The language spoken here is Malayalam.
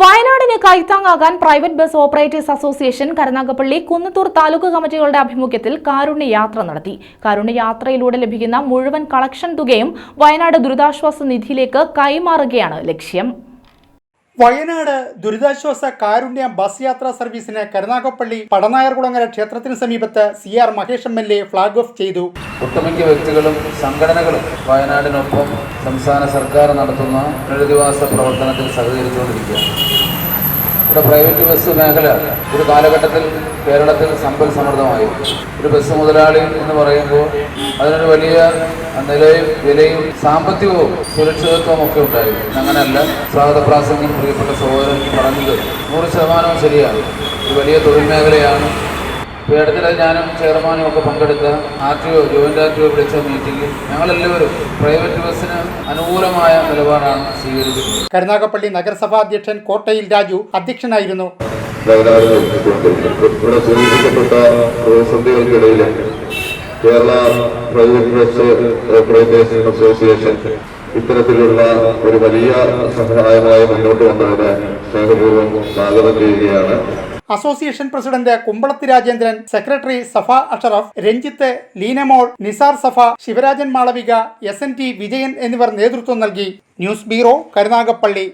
വയനാടിന് കൈത്താങ്ങാകാൻ private bus operators association Karunagappally Kunnathur taluk കമ്മിറ്റികളുടെ ആഭിമുഖ്യത്തിൽ കാരുണ്യ യാത്ര നടത്തി. കാരുണ്യ യാത്രയിലൂടെ ലഭിക്കുന്ന മുഴുവൻ കളക്ഷൻ തുകയും വയനാട് ദുരിതാശ്വാസ നിധിയിലേക്ക് കൈമാറുകയാണ് ലക്ഷ്യം. വയനാട് ദുരിതാശ്വാസ കാരുണ്യ ബസ് യാത്രാ സർവീസിന് കരുനാഗപ്പള്ളി പടനായർകുളങ്ങര ക്ഷേത്രത്തിന് സമീപത്ത് C R Mahesh M L A flag off ചെയ്തു. ഒട്ടുമിക്ക വ്യക്തികളും സംഘടനകളും വയനാടിനൊപ്പം സംസ്ഥാന സർക്കാർ നടത്തുന്ന പുനരധിവാസ പ്രവർത്തനത്തിൽ സഹകരിച്ചുകൊണ്ടിരിക്കുകയാണ്. ഇവിടെ പ്രൈവറ്റ് ബസ് മേഖല ഒരു കാലഘട്ടത്തിൽ കേരളത്തിൽ സമ്പൽ സമൃദ്ധമായി. ഒരു ബസ് മുതലാളി എന്ന് പറയുമ്പോൾ അതിനൊരു വലിയ നിലയും വിലയും സാമ്പത്തികവും സുരക്ഷിതത്വവും ഒക്കെ ഉണ്ടായിരുന്നു അങ്ങനെയല്ല സ്വാഗത പ്രാസംഗം പ്രിയപ്പെട്ട സഹോദരൻ പറഞ്ഞത് നൂറ് ശതമാനവും ശരിയാണ്. ഒരു വലിയ തൊഴിൽ മേഖലയാണ്. ഇടത്തിലെ ഞാനും ചെയർമാനും ഒക്കെ പങ്കെടുത്ത R T O joint R T O വിളിച്ച മീറ്റിംഗിൽ ഞങ്ങളെല്ലാവരും പ്രൈവറ്റ് ബസ്സിന് അനുകൂലമായ നിലപാടാണ് സ്വീകരിച്ചിട്ടുള്ളത് കരുനാഗപ്പള്ളി നഗരസഭാ അധ്യക്ഷൻ കോട്ടയിൽ രാജു അധ്യക്ഷനായിരുന്നു. വയനാട് നോക്കിക്കൊണ്ട് ഇവിടെ സൂചിപ്പിക്കപ്പെട്ട പ്രതിസന്ധികൾക്കിടയിൽ Kerala private bus operators association ഇത്തരത്തിലുള്ള ഒരു വലിയ സഹായമായി മുന്നോട്ട് വന്നതിന് സ്നേഹപൂർവം സ്വാഗതം ചെയ്യുകയാണ്. Association president Kumbalathi Rajendran secretary Safa Ashraf Ranjith Leenamol Nisar Safa Sivarajan Malavika S N T Vijayan എന്നിവർ നേതൃത്വം നൽകി. News bureau Karunagappally.